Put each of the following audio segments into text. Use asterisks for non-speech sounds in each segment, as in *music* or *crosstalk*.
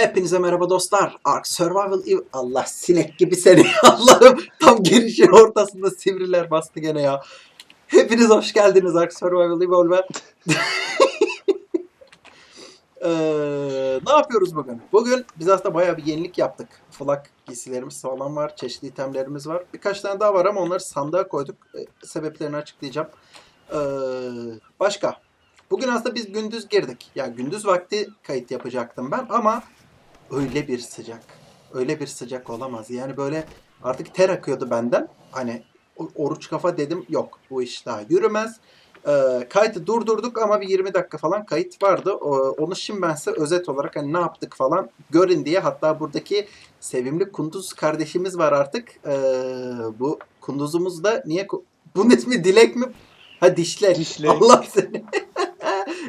Hepinize merhaba dostlar. Ark Survival Eve... Allah sinek gibi seni. *laughs* Allah'ım tam girişin ortasında sivriler bastı gene ya. Hepiniz hoş geldiniz Ark Survival Evolve. *laughs* Ee, ne yapıyoruz bugün? Bugün biz aslında bayağı bir yenilik yaptık. Flak giysilerimiz falan var. Çeşitli itemlerimiz var. Birkaç tane daha var ama onları sandığa koyduk. Ee, sebeplerini açıklayacağım. Ee, başka? Bugün aslında biz gündüz girdik. Ya gündüz vakti kayıt yapacaktım ben ama öyle bir sıcak. Öyle bir sıcak olamaz. Yani böyle artık ter akıyordu benden. Hani oruç kafa dedim yok bu iş daha yürümez. Ee, kaydı durdurduk ama bir 20 dakika falan kayıt vardı. O- onu şimdi ben size özet olarak hani ne yaptık falan görün diye. Hatta buradaki sevimli Kunduz kardeşimiz var artık. Ee, bu Kunduz'umuz da niye... Bunun ismi Dilek mi? Ha Dişlek. Dişlek. Allah seni. *laughs*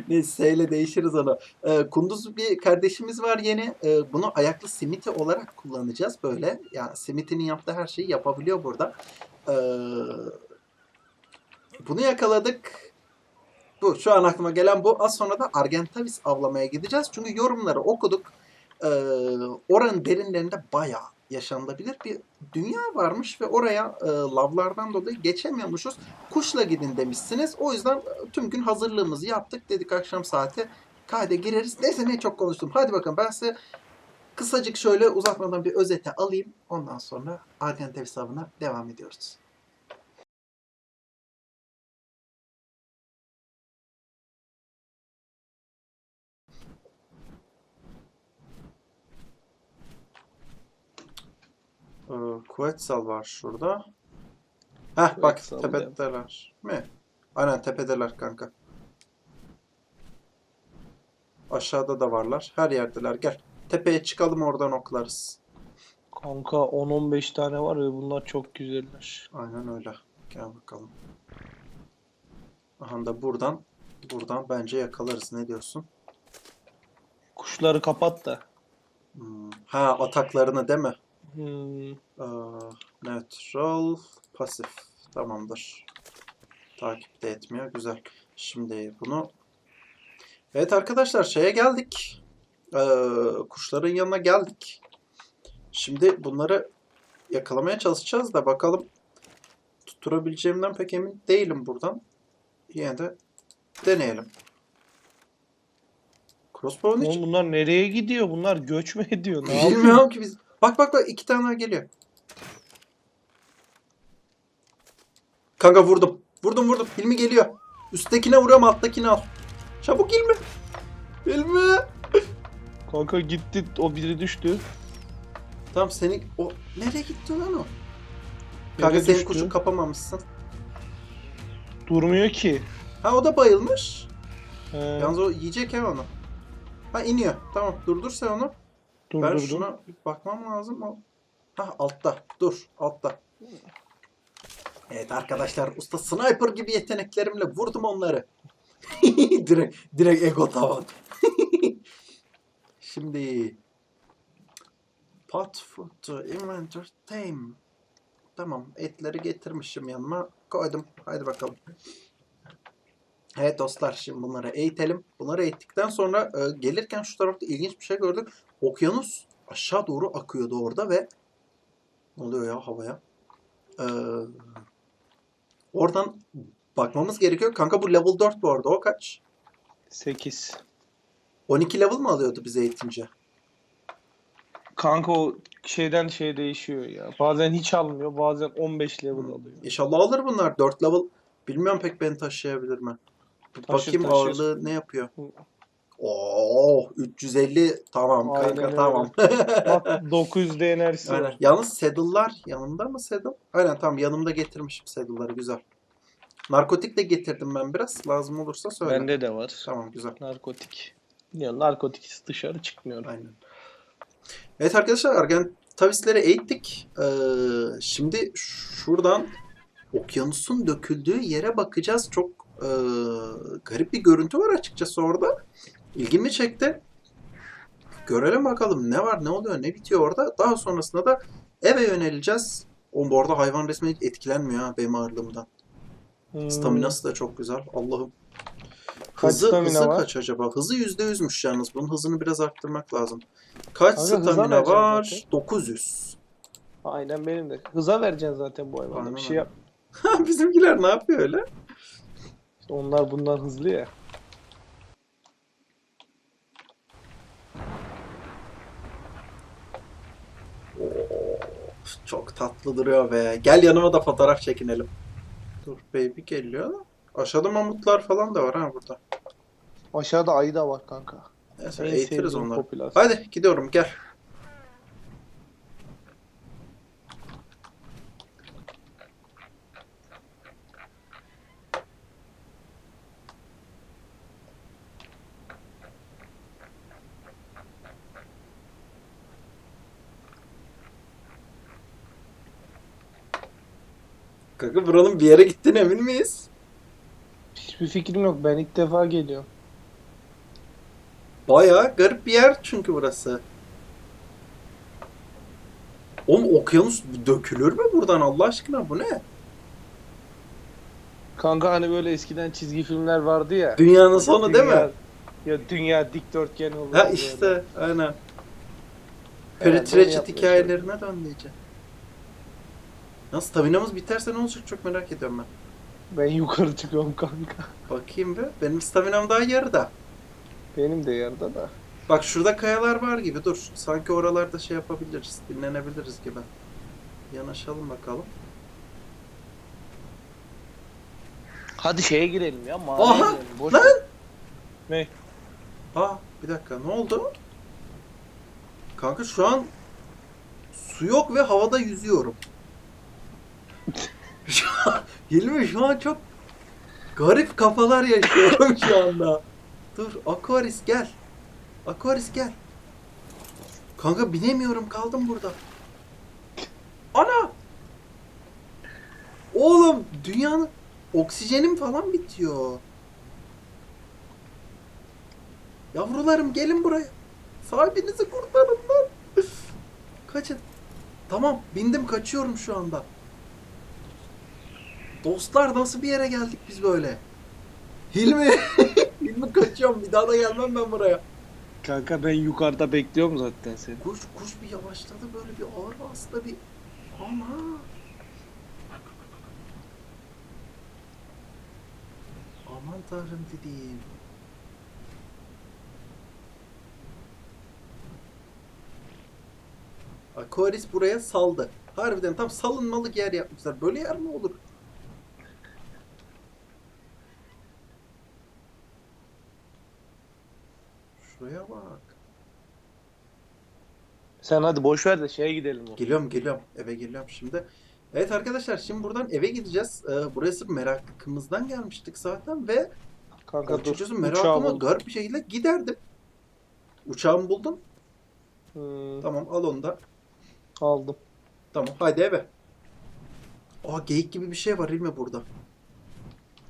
Neyse S'yle değişiriz onu. Ee, Kunduz bir kardeşimiz var yeni. Ee, bunu ayaklı simiti olarak kullanacağız böyle. Yani simitinin yaptığı her şeyi yapabiliyor burada. Ee, bunu yakaladık. Bu şu an aklıma gelen bu. Az sonra da Argentavis avlamaya gideceğiz. Çünkü yorumları okuduk. Ee, oranın derinlerinde bayağı yaşanılabilir bir dünya varmış ve oraya e, lavlardan dolayı geçemiyormuşuz. Kuşla gidin demişsiniz. O yüzden e, tüm gün hazırlığımızı yaptık. Dedik akşam saati kayda gireriz. Neyse ne çok konuştum. Hadi bakalım ben size kısacık şöyle uzatmadan bir özete alayım. Ondan sonra Argentavis avına devam ediyoruz. Quetzal var şurada. Heh bak tepedeler. Mi? Aynen tepedeler kanka. Aşağıda da varlar. Her yerdeler. Gel. Tepeye çıkalım oradan oklarız. Kanka 10-15 tane var ve bunlar çok güzeller. Aynen öyle. Gel bakalım. Aha da buradan buradan bence yakalarız. Ne diyorsun? Kuşları kapat da. Hmm. Ha ataklarını değil mi? Hmm, Aa, neutral, pasif. Tamamdır. Takip de etmiyor. Güzel. Şimdi bunu... Evet arkadaşlar şeye geldik. Ee, kuşların yanına geldik. Şimdi bunları yakalamaya çalışacağız da bakalım tutturabileceğimden pek emin değilim buradan. Yine de deneyelim. Crossbow'un hiç Oğlum bunlar nereye gidiyor? Bunlar göç mü ediyor? Ne? Bilmiyorum ki biz. Bak bak bak iki tane geliyor. Kanka vurdum. Vurdum vurdum. Hilmi geliyor. Üsttekine vuruyorum alttakini al. Çabuk Hilmi. Hilmi. Kanka gitti o biri düştü. Tamam seni o nereye gitti lan o? Kanka Nereye senin düştü? kuşu kapamamışsın. Durmuyor ki. Ha o da bayılmış. He, Yalnız o yiyecek ya onu. Ha iniyor. Tamam durdur sen onu. Ben durdurdum. şuna bir bakmam lazım. Ha altta. Dur altta. Evet arkadaşlar usta sniper gibi yeteneklerimle vurdum onları. *laughs* direkt direkt ego tavan. *laughs* Şimdi pot food to inventory time. Tamam etleri getirmişim yanıma koydum. Haydi bakalım. Evet dostlar şimdi bunları eğitelim. Bunları eğittikten sonra e, gelirken şu tarafta ilginç bir şey gördük. Okyanus aşağı doğru akıyordu orada ve ne oluyor ya havaya? Ee, oradan bakmamız gerekiyor. Kanka bu level 4 bu arada. O kaç? 8. 12 level mı alıyordu bize eğitimci? Kanka o şeyden şeye değişiyor ya. Bazen hiç almıyor, bazen 15 level Hmm. alıyor. İnşallah alır bunlar. 4 level. Bilmiyorum pek beni taşıyabilir mi? Taşır, Bakayım taşır. ağırlığı ne yapıyor? Oo 350 tamam Aynen kanka öyle. tamam. Bak *laughs* 900 de enerjisi Aynen. var. Yalnız saddle'lar yanımda mı saddle? Aynen tamam yanımda getirmişim saddle'ları güzel. Narkotik de getirdim ben biraz. Lazım olursa söyle. Bende de var. Tamam güzel. Narkotik. Ya narkotik dışarı çıkmıyor. Aynen. Evet arkadaşlar Argentavis'leri eğittik. Ee, şimdi şuradan okyanusun döküldüğü yere bakacağız. Çok e, garip bir görüntü var açıkçası orada. İlgimi çekti. Görelim bakalım ne var, ne oluyor, ne bitiyor orada. Daha sonrasında da eve yöneleceğiz. O bu arada hayvan resmen hiç etkilenmiyor ha benim ağırlığımdan. Hmm. Staminası da çok güzel. Allah'ım. Kaç Hızı, stamina hızı var? kaç acaba? Hızı %100'müş yalnız. Bunun hızını biraz arttırmak lazım. Kaç hıza stamina var? zaten. 900. Aynen benim de. Hıza vereceksin zaten bu hayvana. Aynen Bir şey yap. *laughs* Bizimkiler ne yapıyor öyle? İşte onlar bundan hızlı ya. Çok tatlı duruyor be. Gel yanıma da fotoğraf çekinelim. Dur baby geliyor. Aşağıda mamutlar falan da var ha burada. Aşağıda ayı da var kanka. Neyse eğitiriz onları. popülasyon. Hadi gidiyorum gel. Kanka buranın bir yere gittiğine emin miyiz? Hiçbir fikrim yok. Ben ilk defa geliyorum. Bayağı garip bir yer çünkü burası. Oğlum okyanus dökülür mü buradan Allah aşkına bu ne? Kanka hani böyle eskiden çizgi filmler vardı ya. Dünyanın sonu değil mi? Ya dünya dikdörtgen olur. Ha işte aynen. Herhalde Peri onu Tragedy yapmışlar. hikayelerine döndü iyice. Nasıl staminamız biterse ne olacak çok merak ediyorum ben. Ben yukarı çıkıyorum kanka. Bakayım bir. Benim staminam daha yarıda. Benim de yarıda da. Bak şurada kayalar var gibi dur. Sanki oralarda şey yapabiliriz. Dinlenebiliriz gibi. Yanaşalım bakalım. Hadi şeye girelim ya. Mağaraya Aha, girelim. Boş lan! Ne? Aa bir dakika ne oldu? Kanka şu an su yok ve havada yüzüyorum. *laughs* Hilmi şu an çok garip kafalar yaşıyorum şu anda. Dur Aquaris gel. Aquaris gel. Kanka binemiyorum kaldım burada. Ana! Oğlum dünyanın oksijenim falan bitiyor. Yavrularım gelin buraya. Sahibinizi kurtarın lan. Kaçın. Tamam bindim kaçıyorum şu anda. Dostlar nasıl bir yere geldik biz böyle? Hilmi. *laughs* Hilmi kaçıyorum bir daha da gelmem ben buraya. Kanka ben yukarıda bekliyorum zaten seni. Kuş kuş bir yavaşladı böyle bir ağır bastı bir. Ana. Aman tanrım dediğim. Aquaris buraya saldı. Harbiden tam salınmalık yer yapmışlar. Böyle yer mi olur? Şuraya bak. Sen hadi boş ver de şeye gidelim o. Geliyorum geliyorum. Eve geliyorum şimdi. Evet arkadaşlar şimdi buradan eve gideceğiz. Ee, burası merakımızdan gelmiştik zaten ve Kanka açıkçası merakımı buldum. garip bir şekilde giderdim. Uçağımı buldun. Hmm, Tamam al onu da. aldım. Tamam haydi eve. Aa geyik gibi bir şey var İlmi burada.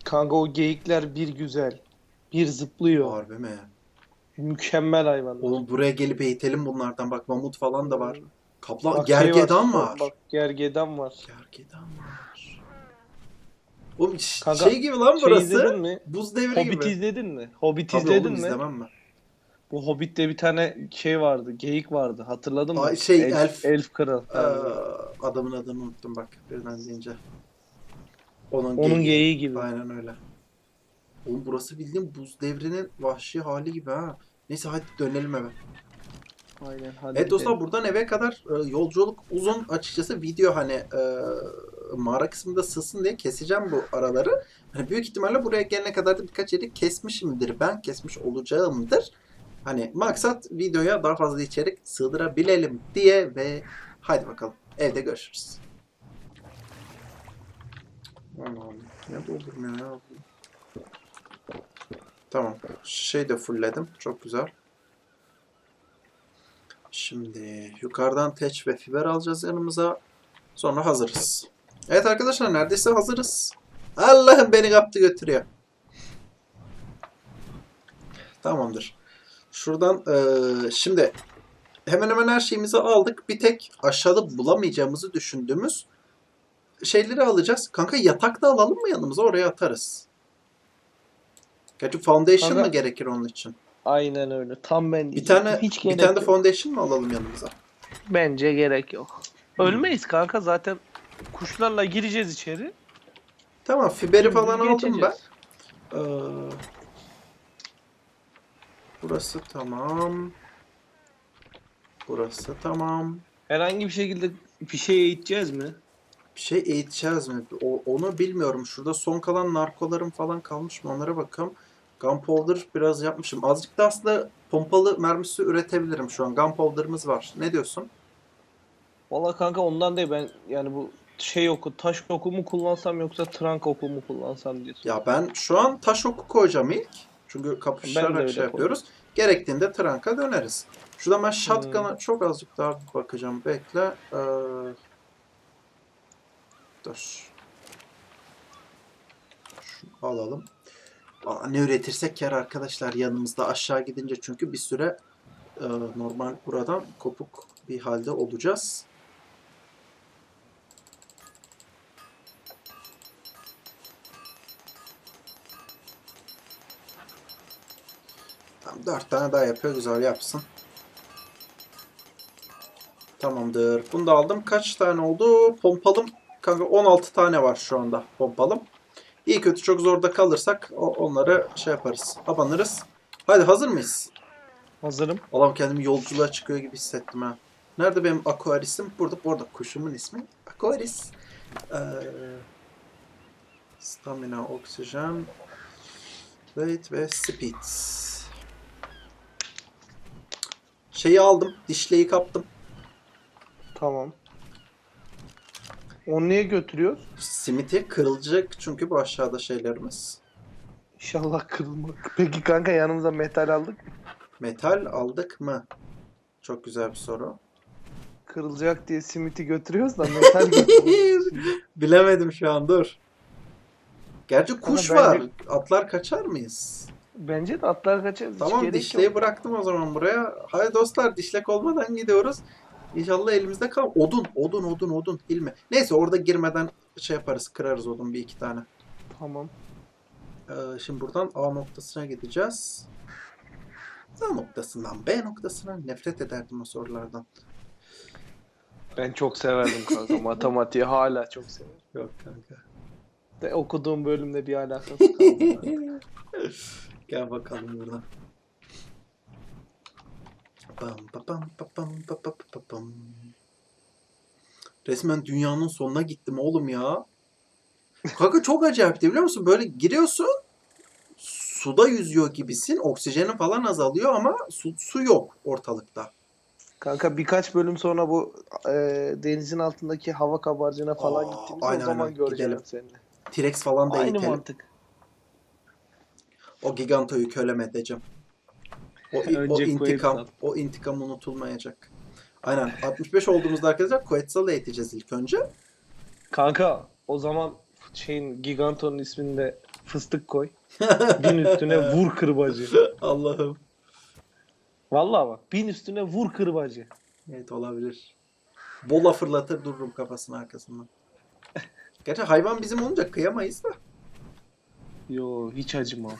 Kanka o geyikler bir güzel. Bir zıplıyor. Harbi mi? Mükemmel hayvanlar. Oğlum buraya gelip eğitelim bunlardan. Bak mamut falan da var. Kaplan, Bak şey gergedan var. Bak gergedan var. Gergedan var. Oğlum ş- Kanka, şey gibi lan Şey burası. izledin mi? Buz devri Hobbit gibi. izledin mi? Hobbit Tabii izledin oğlum mi? izlemem mi? Bu Hobbit'te bir tane şey vardı. Geyik vardı. Hatırladın mı? Ay, şey, elf. Elf kral. Ee, adamın adını unuttum bak birden deyince. Onun, Onun geyiği gibi. Aynen öyle. Oğlum burası bildiğin buz devrinin vahşi hali gibi ha. Neyse hadi dönelim eve. Aynen. Hadi Evet dostlar gidelim. buradan eve kadar e, yolculuk uzun açıkçası video hani e, mağara kısmında sığsın diye keseceğim bu araları. Hani büyük ihtimalle buraya gelene kadar da birkaç yeri kesmişimdir. Ben kesmiş olacağımdır. Hani maksat videoya daha fazla içerik sığdırabilelim diye ve hadi bakalım evde görüşürüz. Allah'ım ne doldurmuyor ya. Tamam. Şey de fullledim. Çok güzel. Şimdi yukarıdan teç ve fiber alacağız yanımıza. Sonra hazırız. Evet arkadaşlar neredeyse hazırız. Allah'ım beni kaptı götürüyor. Tamamdır. Şuradan eee, şimdi hemen hemen her şeyimizi aldık. Bir tek aşağıda bulamayacağımızı düşündüğümüz şeyleri alacağız. Kanka yatak da alalım mı yanımıza? Oraya atarız. Gerçi foundation Kanka- mı gerekir onun için? Aynen öyle. Tam ben Bir tane Hiç bir tane de foundation mı alalım yanımıza? Bence gerek yok. Ölmeyiz kanka zaten kuşlarla gireceğiz içeri. Tamam fiberi falan aldım ben. Geçeceğiz. Ee, burası tamam. Burası tamam. Herhangi bir şekilde bir şey eğiteceğiz mi? Bir şey eğiteceğiz mi? O, onu bilmiyorum. Şurada son kalan narkolarım falan kalmış mı? Onlara bakalım. Gunpowder biraz yapmışım. Azıcık da aslında pompalı mermisi üretebilirim şu an. Gunpowder'ımız var. Ne diyorsun? Valla kanka ondan değil ben yani bu şey oku taş oku mu kullansam yoksa trunk oku mu kullansam diye. Ya ben şu an taş oku koyacağım ilk. Çünkü kapışarak şey yapıyoruz. Gerektiğinde tranka döneriz. Şurada ben shotgun'a Hmm. çok azıcık daha bakacağım. Bekle. Ee, dur. Şunu alalım. Ne üretirsek kar arkadaşlar yanımızda aşağı gidince çünkü bir süre e, normal buradan kopuk bir halde olacağız. Tamam, dört tane daha yapıyor. Güzel yapsın. Tamamdır. Bunu da aldım. Kaç tane oldu? Pompalım. Kanka 16 tane var şu anda pompalım. İyi kötü çok zorda kalırsak onları şey yaparız. Abanırız. Hadi hazır mıyız? Hazırım. Allah'ım kendimi yolculuğa çıkıyor gibi hissettim ha. Nerede benim Aquaris'im? Burada bu arada kuşumun ismi Aquaris. Ee, stamina, oksijen, weight ve speed. Şeyi aldım. Dişleyi kaptım. Tamam. Onu niye götürüyoruz? Simiti kırılacak çünkü bu aşağıda şeylerimiz. İnşallah kırılmaz. Peki kanka yanımıza metal aldık. Metal aldık mı? Çok güzel bir soru. Kırılacak diye simiti götürüyoruz da metal götürüyoruz. *laughs* Bilemedim şu an dur. Gerçi kuş Ama var. bence- Atlar kaçar mıyız? Bence de atlar kaçarız. hiç Tamam gerek dişleyi yok. bıraktım o zaman buraya. Hadi dostlar dişlek olmadan gidiyoruz. İnşallah elimizde kal. Odun, odun, odun, odun. Hilmi. Neyse orada girmeden şey yaparız. Kırarız odun bir iki tane. Tamam. Ee, şimdi buradan A noktasına gideceğiz. A noktasından B noktasına nefret ederdim o sorulardan. Ben çok severdim kanka. *laughs* Matematiği hala çok severim. Yok kanka. De okuduğum bölümde bir alakası *laughs* kalmadı. Gel bakalım buradan. Resmen dünyanın sonuna gittim oğlum ya. Kanka çok acayipti biliyor musun? Böyle giriyorsun suda yüzüyor gibisin. Oksijenin falan azalıyor ama su, su yok ortalıkta. Kanka birkaç bölüm sonra bu e, denizin altındaki hava kabarcığına falan Aa, gittiğimizde aynen, o zaman aynen. göreceğim Gidelim. seninle. T-Rex falan da Aynı eğitelim. mantık. O gigantoyu kölem edeceğim. O, o intikam, Quetzal. o intikam unutulmayacak. Aynen. 65 olduğumuzda arkadaşlar Quetzal'ı eğiteceğiz ilk önce. Kanka o zaman şeyin Giganto'nun isminde fıstık koy. *laughs* Bin üstüne vur kırbacı. Allah'ım. Vallahi bak bin üstüne vur kırbacı. Evet olabilir. Bola fırlatır dururum kafasının arkasından. Gerçi hayvan bizim olunca kıyamayız da. Yo hiç acımam. *laughs*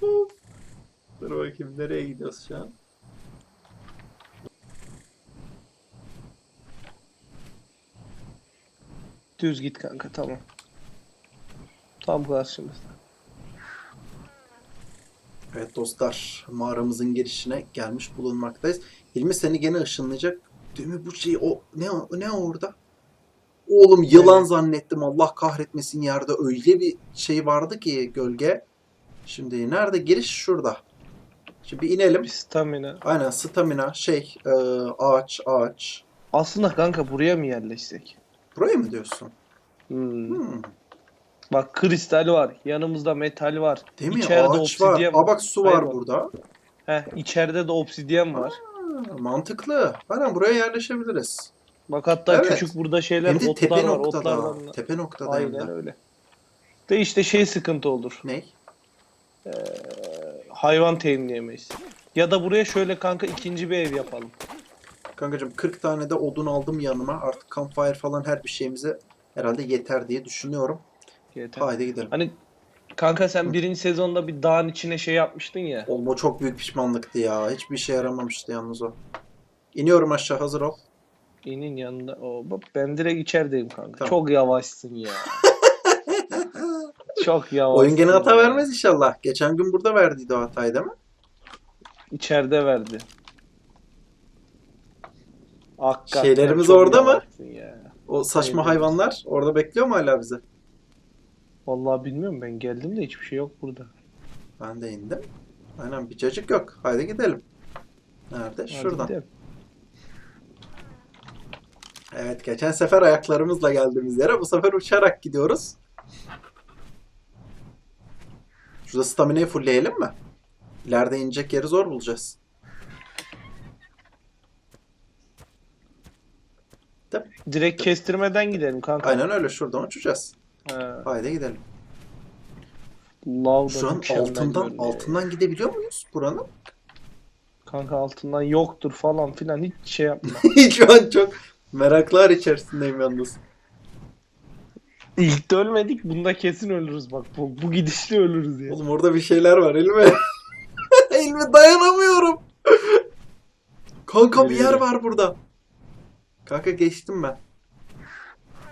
Dur bakayım nereye gidiyoruz şu an? Düz git kanka tamam. Tam karşımızda. Evet dostlar mağaramızın girişine gelmiş bulunmaktayız. Hilmi seni gene ışınlayacak. Değil mi bu şey o ne o- ne orada? Oğlum yılan Evet. zannettim Allah kahretmesin yerde öyle bir şey vardı ki gölge. Şimdi nerede giriş şurada. Şimdi bir inelim. Bir stamina. Aynen stamina şey e, ağaç ağaç. Aslında kanka buraya mı yerleşsek? Buraya mı diyorsun? Hmm. Hmm. Bak kristal var. Yanımızda metal var. Değil mi? İçeride ağaç var. Aa bak su var Hayvan. burada. Heh, içeride de obsidyen var. Ha, mantıklı. Aynen buraya yerleşebiliriz. Bak hatta Evet. küçük burada şeyler Hem de otlar tepe var. noktada. Otlardan Tepe noktada Aynen öyle. De işte şey sıkıntı olur. Ne? Hayvan teminleyemeyiz. Ya da buraya şöyle kanka ikinci bir ev yapalım. Kankacığım 40 tane de odun aldım yanıma. Artık campfire falan her bir şeyimize herhalde yeter diye düşünüyorum. Yeter. Haydi gidelim. Hani Kanka sen birinci sezonda bir dağın içine şey yapmıştın ya. Oğlum o çok büyük pişmanlıktı ya. Hiçbir işe yaramamıştı yalnız o. İniyorum aşağı hazır ol. İnin yanında. O, bak ben direkt içerideyim kanka. Tamam. Çok yavaşsın ya. *laughs* Çok yavaş. Oyun gene hata vermez inşallah. Geçen gün burada verdiydi o hatayı değil mi? İçeride verdi. Hakikaten Şeylerimiz çok orada mı? yavaşsın Ya. O saçma Hayır, hayvanlar orada bekliyor mu hala bizi? Vallahi bilmiyorum ben geldim de hiçbir şey yok burada. Ben de indim. Aynen bir cacık yok. Haydi gidelim. Nerede? Hadi Şuradan. gidelim. Evet geçen sefer ayaklarımızla geldiğimiz yere bu sefer uçarak gidiyoruz. Şurada staminayı fullleyelim mi? İleride inecek yeri zor bulacağız. Direkt kestirmeden gidelim kanka. Aynen öyle şuradan uçacağız. He. Haydi gidelim. Da Şu an altından altından gidebiliyor muyuz buranın? Kanka altından yoktur falan filan hiç şey yapma. *laughs* Şu an çok meraklar içerisindeyim yalnız. İlk de ölmedik bunda kesin ölürüz bak. Bu, bu gidişle ölürüz ya. Oğlum orada bir şeyler var İlmi. *laughs* İlmi dayanamıyorum. Kanka bir yer var burada. Kanka geçtim ben.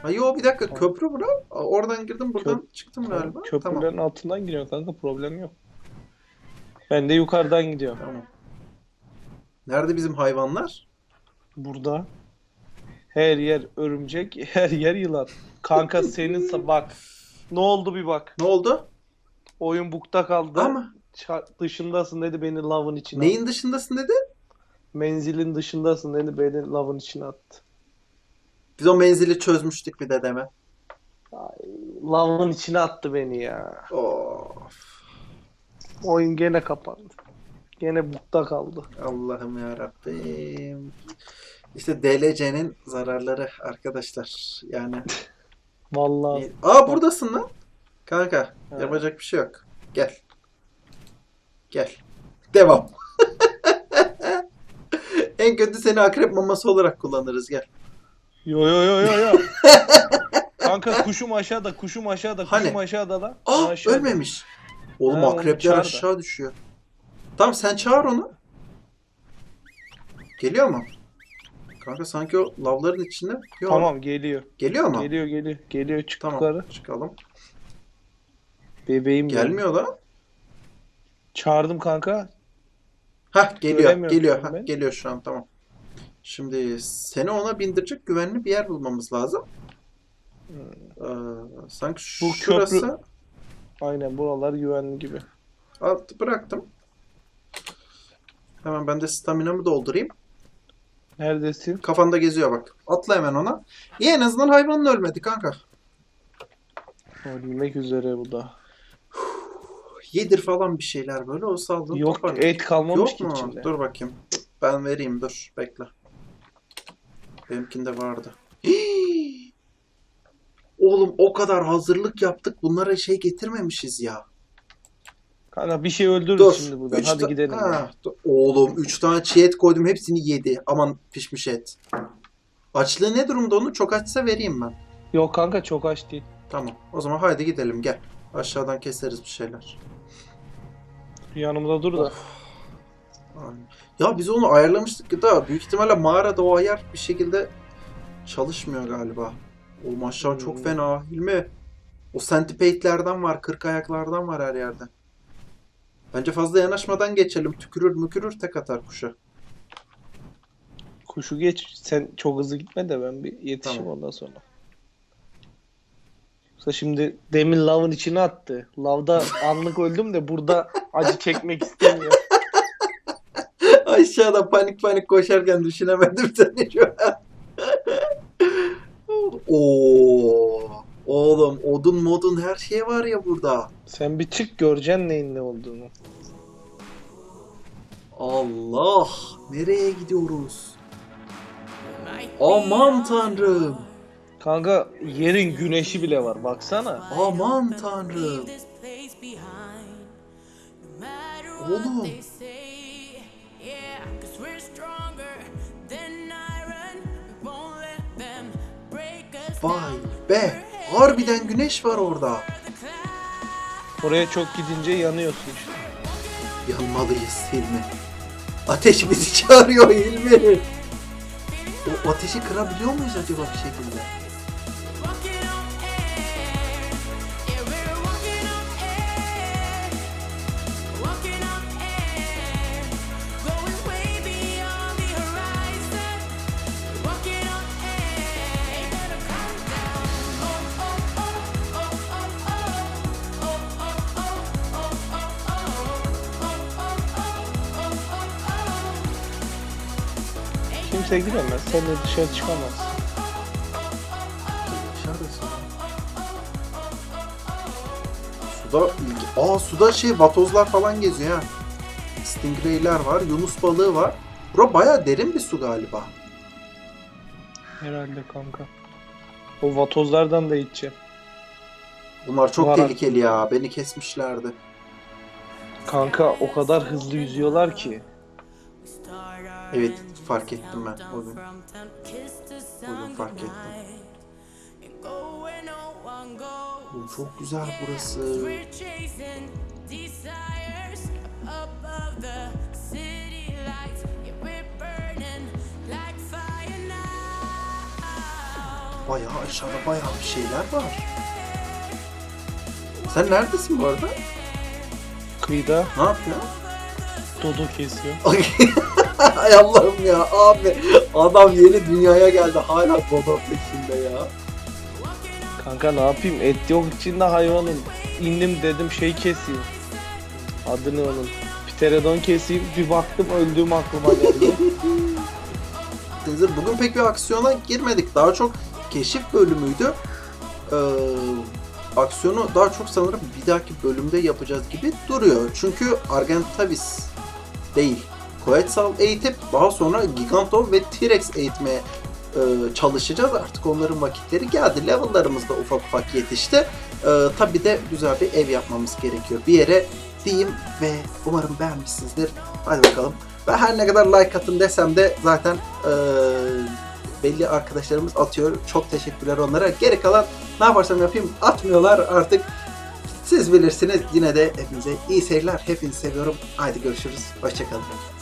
Ha yo bir dakika köprü bura. Oradan girdim buradan çıktım galiba. Köprülerin Tamam. altından giriyor kanka problem yok. Ben de yukarıdan gidiyorum. Tamam. Nerede bizim hayvanlar? Burada her yer örümcek, *laughs* her yer yılan. Kanka senin sa- bak. Ne oldu bir bak. Ne oldu? Oyun bukta kaldı. Ama Ça- dışındasın dedi beni lavın içine. neyin dışındasın dedi? Menzilin dışındasın dedi beni lavın içine attı. Biz o menzili çözmüştük bir dedeme. Lavın içine attı beni ya. Of. Oyun gene kapandı. Gene bukta kaldı. Allah'ım ya Rabbim. İşte DLC'nin zararları arkadaşlar. Yani *laughs* Vallahi. Aa buradasın lan. Kanka Evet. yapacak bir şey yok. Gel. Gel. Devam. *laughs* en kötü seni akrep maması olarak kullanırız gel. Yo yo yo yo yo. *laughs* Kanka kuşum aşağıda, kuşum aşağıda, kuşum Hani? aşağıda lan. Aa Aşağıda. ölmemiş. Oğlum Ha, akrepler çağır da. aşağı düşüyor. Tamam sen çağır onu. Geliyor mu? Kanka sanki o lavların içinde. Yok. Tamam geliyor. Geliyor mu? Geliyor geliyor. Geliyor çık Tamam. Çıkalım. Bebeğim benim. Gelmiyor da. Çağırdım kanka. Hah geliyor. Geliyor. Hah, geliyor şu an tamam. Şimdi seni ona bindirecek güvenli bir yer bulmamız lazım. Ee, sanki Bu şurası. köprü- Aynen buralar güvenli gibi. Alt bıraktım. Hemen ben de staminamı doldurayım. Neredesin? Kafanda geziyor bak. Atla hemen ona. İyi en azından hayvanın ölmedi kanka. Ölmek üzere bu da. Yedir falan bir şeyler böyle o saldın Yok topar. et kalmamış Yok ki mu? içinde. Dur bakayım. Ben vereyim dur bekle. Benimkinde vardı. Hii! *gasps* Oğlum o kadar hazırlık yaptık bunlara şey getirmemişiz ya. Kanka bir şey öldürürüz Dur. şimdi buradan. üç Hadi ta- gidelim. Ha, dur. Oğlum 3 tane çiğ et koydum hepsini yedi. Aman pişmiş et. Açlığı ne durumda onu? Çok açsa vereyim ben. Yok kanka çok aç değil. Tamam. O zaman haydi gidelim gel. Aşağıdan keseriz bir şeyler. Yanımda dur da. Aynen. Ya biz onu ayarlamıştık da büyük ihtimalle mağarada o ayar bir şekilde çalışmıyor galiba. Oğlum aşağı çok Hmm. fena. Hilmi. O centipade'lerden var, kırk ayaklardan var her yerde. Bence fazla yanaşmadan geçelim. Tükürür mükürür tek atar kuşa. Kuşu geç. Sen çok hızlı gitme de ben bir yetişeyim Tamam. ondan sonra. Yoksa şimdi demin lavın içine attı. Lavda anlık öldüm de burada acı çekmek istemiyor. *laughs* Aşağıda panik panik koşarken düşünemedim seni şu an. *laughs* Oo, oğlum odun modun her şey var ya burada. Sen bir çık göreceksin neyin ne olduğunu. Allah, nereye gidiyoruz? Aman tanrım, Kanka yerin güneşi bile var baksana. aman tanrım. Oğlum. Vay be, harbiden güneş var orada. Oraya çok gidince yanıyorsun işte. Yanmalıyız Hilmi. Ateş bizi *laughs* çağırıyor Hilmi. O ateşi kırabiliyor muyuz acaba bir şekilde? Kimse giremez. Sen de dışarı çıkamazsın. Dışarıdasın. Suda. Aa suda şey vatozlar falan geziyor ha. Stingray'ler var, yunus balığı var. Bura baya derin bir su galiba. Herhalde kanka. O vatozlardan da içeceğim. Bunlar çok Var. tehlikeli ya. Beni kesmişlerdi. Kanka o kadar hızlı yüzüyorlar ki. Evet fark ettim ben o gün. O gün fark ettim. Oğlum çok güzel burası. Bayağı aşağıda bayağı bir şeyler var. Sen neredesin bu arada? Kıyıda Ne yapıyorsun? dodo kesiyor. *laughs* *laughs* Ay Allah'ım ya abi. Adam yeni dünyaya geldi hala Godot peşinde ya. Kanka ne yapayım? Et yok içinde hayvanın. İndim dedim şey keseyim. Adını onun. Pterodon keseyim. Bir baktım öldüğüm aklıma geldi. *laughs* Bugün pek bir aksiyona girmedik. Daha çok keşif bölümüydü. Ee, aksiyonu daha çok sanırım bir dahaki bölümde yapacağız gibi duruyor. Çünkü Argentavis değil. Quetzal eğitip daha sonra Giganto ve T-Rex eğitmeye e, çalışacağız. Artık onların vakitleri geldi. Level'larımız da ufak ufak yetişti. E, tabii de güzel bir ev yapmamız gerekiyor. Bir yere diyeyim ve umarım beğenmişsinizdir. Hadi bakalım. Ben her ne kadar like atın desem de zaten e, belli arkadaşlarımız atıyor. Çok teşekkürler onlara. Geri kalan ne yaparsam yapayım atmıyorlar artık. Siz bilirsiniz. Yine de hepinize iyi seyirler. Hepinizi seviyorum. Haydi görüşürüz. Hoşçakalın.